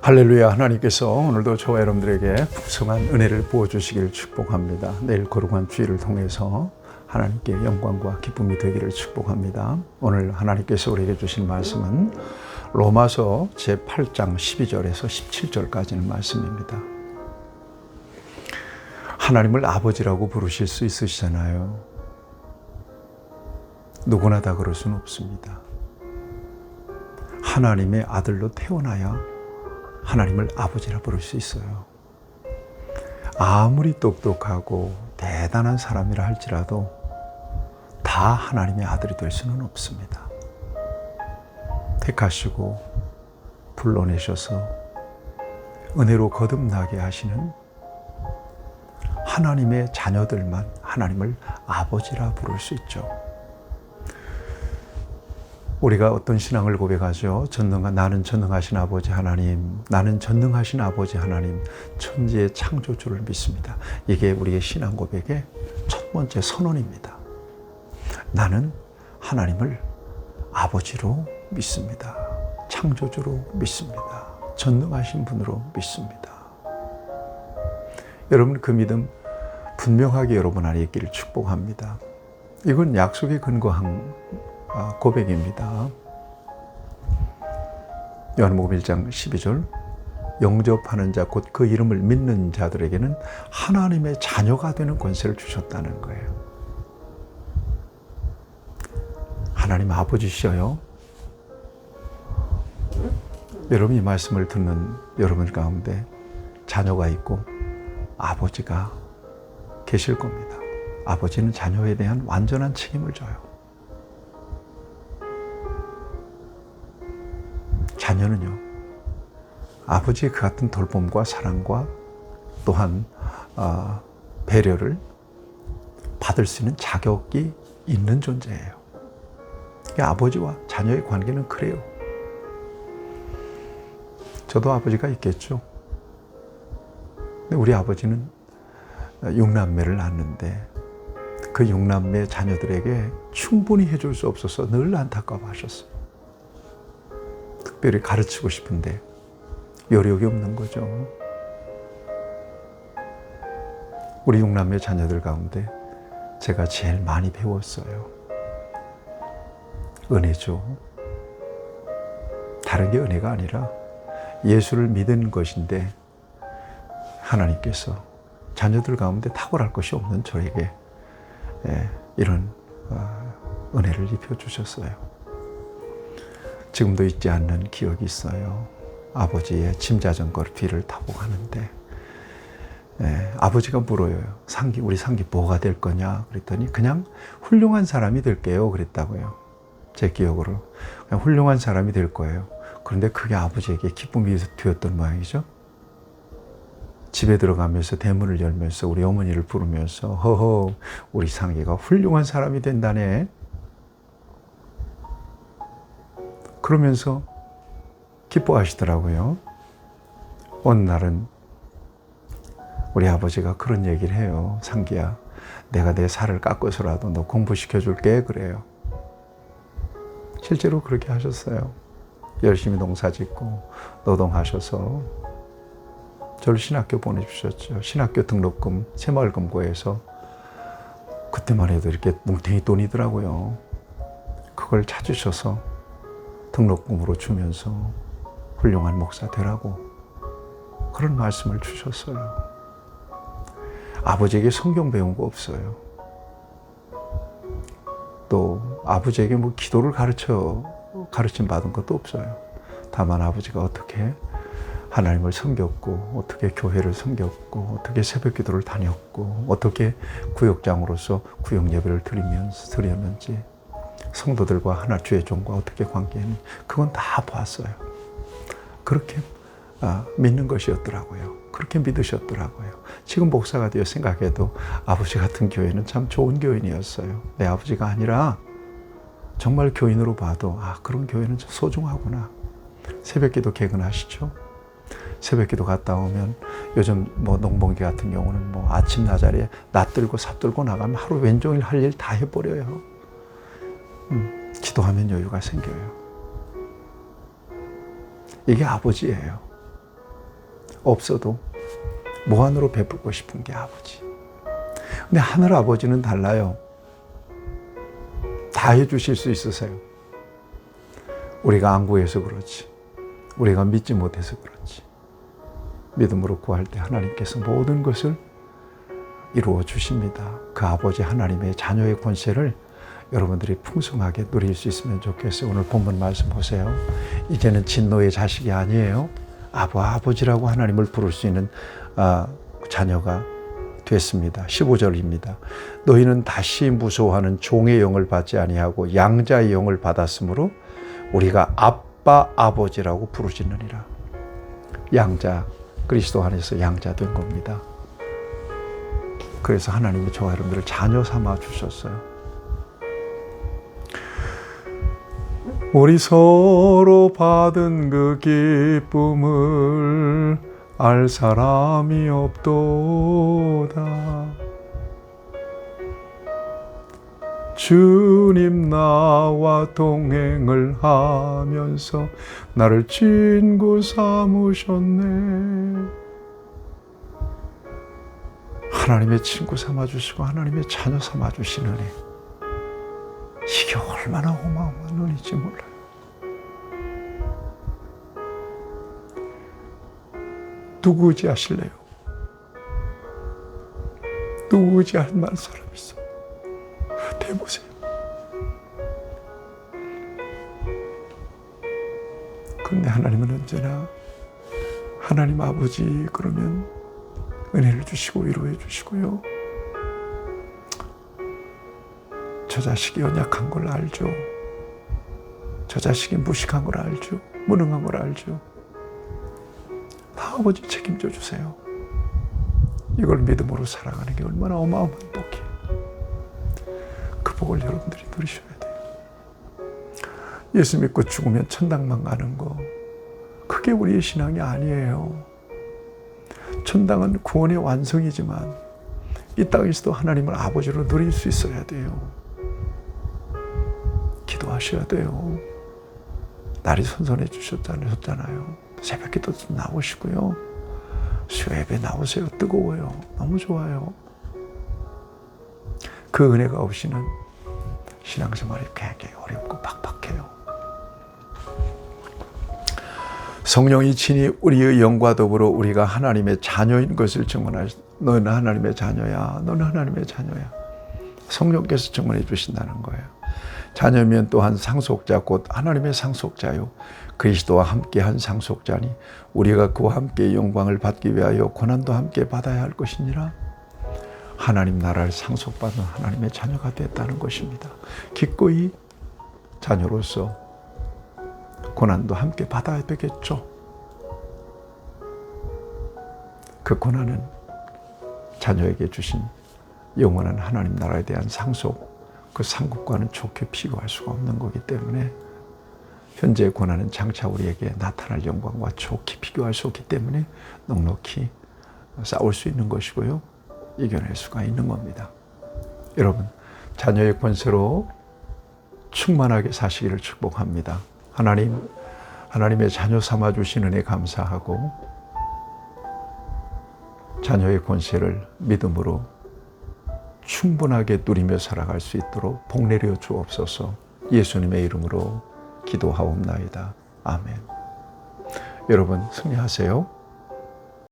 할렐루야 하나님께서 오늘도 저와 여러분들에게 풍성한 은혜를 부어주시기를 축복합니다. 내일 거룩한 주일을 통해서 하나님께 영광과 기쁨이 되기를 축복합니다. 오늘 하나님께서 우리에게 주신 말씀은 로마서 제8장 12절에서 17절까지는 말씀입니다. 하나님을 아버지라고 부르실 수 있으시잖아요. 누구나 다 그럴 수는 없습니다. 하나님의 아들로 태어나야 하나님을 아버지라 부를 수 있어요. 아무리 똑똑하고 대단한 사람이라 할지라도 다 하나님의 아들이 될 수는 없습니다. 택하시고 불러내셔서 은혜로 거듭나게 하시는 하나님의 자녀들만 하나님을 아버지라 부를 수 있죠. 우리가 어떤 신앙을 고백하죠? 전능한 나는 전능하신 아버지 하나님, 나는 전능하신 아버지 하나님, 천지의 창조주를 믿습니다. 이게 우리의 신앙 고백의 첫 번째 선언입니다. 나는 하나님을 아버지로 믿습니다. 창조주로 믿습니다. 전능하신 분으로 믿습니다. 여러분 그 믿음 분명하게 여러분 안에 있기를 축복합니다. 이건 약속에 근거한 고백입니다. 요한복음 1장 12절 영접하는 자 곧 그 이름을 믿는 자들에게는 하나님의 자녀가 되는 권세를 주셨다는 거예요. 하나님 아버지셔요. 여러분 이 말씀을 듣는 여러분 가운데 자녀가 있고 아버지가 계실 겁니다. 아버지는 자녀에 대한 완전한 책임을 져요. 자녀는요, 아버지의 그 같은 돌봄과 사랑과 또한 어, 배려를 받을 수 있는 자격이 있는 존재예요. 아버지와 자녀의 관계는 그래요. 저도 아버지가 있겠죠. 근데 우리 아버지는 육남매를 낳는데 그 육남매 자녀들에게 충분히 해줄 수 없어서 늘 안타까워 하셨어요. 특별히 가르치고 싶은데 여력이 없는 거죠. 우리 육남매 자녀들 가운데 제가 제일 많이 배웠어요. 은혜죠. 다른 게 은혜가 아니라 예수를 믿은 것인데 하나님께서 자녀들 가운데 탁월할 것이 없는 저에게 예, 이런 어, 은혜를 입혀 주셨어요. 지금도 잊지 않는 기억이 있어요. 아버지의 짐자전거를 뒤를 타고 가는데 예, 아버지가 물어요. 상기 우리 상기 뭐가 될 거냐 그랬더니 그냥 훌륭한 사람이 될게요 그랬다고요. 제 기억으로 그냥 훌륭한 사람이 될 거예요. 그런데 그게 아버지에게 기쁨이 되었던 모양이죠. 집에 들어가면서 대문을 열면서 우리 어머니를 부르면서 허허 우리 상기가 훌륭한 사람이 된다네. 그러면서 기뻐하시더라고요. 어느 날은 우리 아버지가 그런 얘기를 해요. 상기야, 내가 내 살을 깎아서라도 너 공부시켜 줄게. 그래요. 실제로 그렇게 하셨어요. 열심히 농사 짓고 노동하셔서 저를 신학교 보내주셨죠. 신학교 등록금 새마을금고에서 그때만 해도 이렇게 뭉탱이 돈이더라고요. 그걸 찾으셔서 등록금으로 주면서 훌륭한 목사 되라고 그런 말씀을 주셨어요. 아버지에게 성경 배운 거 없어요. 또 아버지에게 뭐 기도를 가르쳐 가르침 받은 것도 없어요. 다만 아버지가 어떻게 하나님을 섬겼고 어떻게 교회를 섬겼고 어떻게 새벽 기도를 다녔고 어떻게 구역장으로서 구역 예배를 드리면서 드렸는지 성도들과 하나 주의 종과 어떻게 관계했는지 그건 다 봤어요. 그렇게 아, 믿는 것이었더라고요. 그렇게 믿으셨더라고요. 지금 목사가 되어 생각해도 아버지 같은 교회는 참 좋은 교인이었어요. 내 아버지가 아니라 정말 교인으로 봐도 아 그런 교회는 소중하구나. 새벽기도 개근하시죠? 새벽기도 갔다 오면 요즘 뭐 농번기 같은 경우는 뭐 아침 나자리에 낯들고 삽 들고 나가면 하루 왼종일 할 일 다 해버려요. 음, 기도하면 여유가 생겨요. 이게 아버지예요. 없어도 무한으로 베풀고 싶은 게 아버지. 근데 하늘 아버지는 달라요. 다 해주실 수 있으세요. 우리가 안 구해서 그렇지. 우리가 믿지 못해서 그렇지. 믿음으로 구할 때 하나님께서 모든 것을 이루어 주십니다. 그 아버지 하나님의 자녀의 권세를 여러분들이 풍성하게 누릴 수 있으면 좋겠어요. 오늘 본문 말씀 보세요. 이제는 진노의 자식이 아니에요. 아버 아버지라고 하나님을 부를 수 있는 아, 자녀가 됐습니다. 15절입니다. 너희는 다시 무서워하는 종의 영을 받지 아니하고 양자의 영을 받았으므로 우리가 아빠 아버지라고 부르시느니라. 양자 그리스도 안에서 양자 된 겁니다. 그래서 하나님이 저와 여러분들을 자녀 삼아 주셨어요. 우리 서로 받은 그 기쁨을 알 사람이 없도다. 주님 나와 동행을 하면서 나를 친구 삼으셨네. 하나님의 친구 삼아주시고 하나님의 자녀 삼아주시느니 이게 얼마나 어마어마한 은혜인지 몰라요. 누구 의지하실래요? 누구 의지할 만한 사람 있어? 대보세요. 그런데 하나님은 언제나 하나님 아버지 그러면 은혜를 주시고 위로해 주시고요. 저 자식이 연약한 걸 알죠. 저 자식이 무식한 걸 알죠. 무능한 걸 알죠. 다 아버지 책임져 주세요. 이걸 믿음으로 살아가는 게 얼마나 어마어마한 복이에요. 그 복을 여러분들이 누리셔야 돼요. 예수 믿고 죽으면 천당만 가는 거. 그게 우리의 신앙이 아니에요. 천당은 구원의 완성이지만 이 땅에서도 하나님을 아버지로 누릴 수 있어야 돼요. 기도하셔야 돼요. 날이 선선해 주셨잖아요. 새벽 기도 나오시고요. 수요예배 나오세요. 뜨거워요. 너무 좋아요. 그 은혜가 없이는 신앙생활이 굉장히 어렵고 팍팍해요. 성령이 친히 우리의 영과 더불어 우리가 하나님의 자녀인 것을 증언하시. 너는 하나님의 자녀야. 너는 하나님의 자녀야. 성령께서 증언해 주신다는 거예요. 자녀면 또한 상속자 곧 하나님의 상속자요. 그리스도와 함께 한 상속자니 우리가 그와 함께 영광을 받기 위하여 고난도 함께 받아야 할 것이니라. 하나님 나라를 상속받은 하나님의 자녀가 됐다는 것입니다. 기꺼이 자녀로서 고난도 함께 받아야 되겠죠. 그 고난은 자녀에게 주신 영원한 하나님 나라에 대한 상속, 그 상급과는 좋게 비교할 수가 없는 거기 때문에 현재의 고난은 장차 우리에게 나타날 영광과 좋게 비교할 수 없기 때문에 넉넉히 싸울 수 있는 것이고요. 이겨낼 수가 있는 겁니다. 여러분, 자녀의 권세로 충만하게 사시기를 축복합니다. 하나님, 하나님의 자녀 삼아 주신 은혜 감사하고 자녀의 권세를 믿음으로 충분하게 누리며 살아갈 수 있도록 복 내려 주옵소서. 예수님의 이름으로 기도하옵나이다. 아멘. 여러분 승리하세요.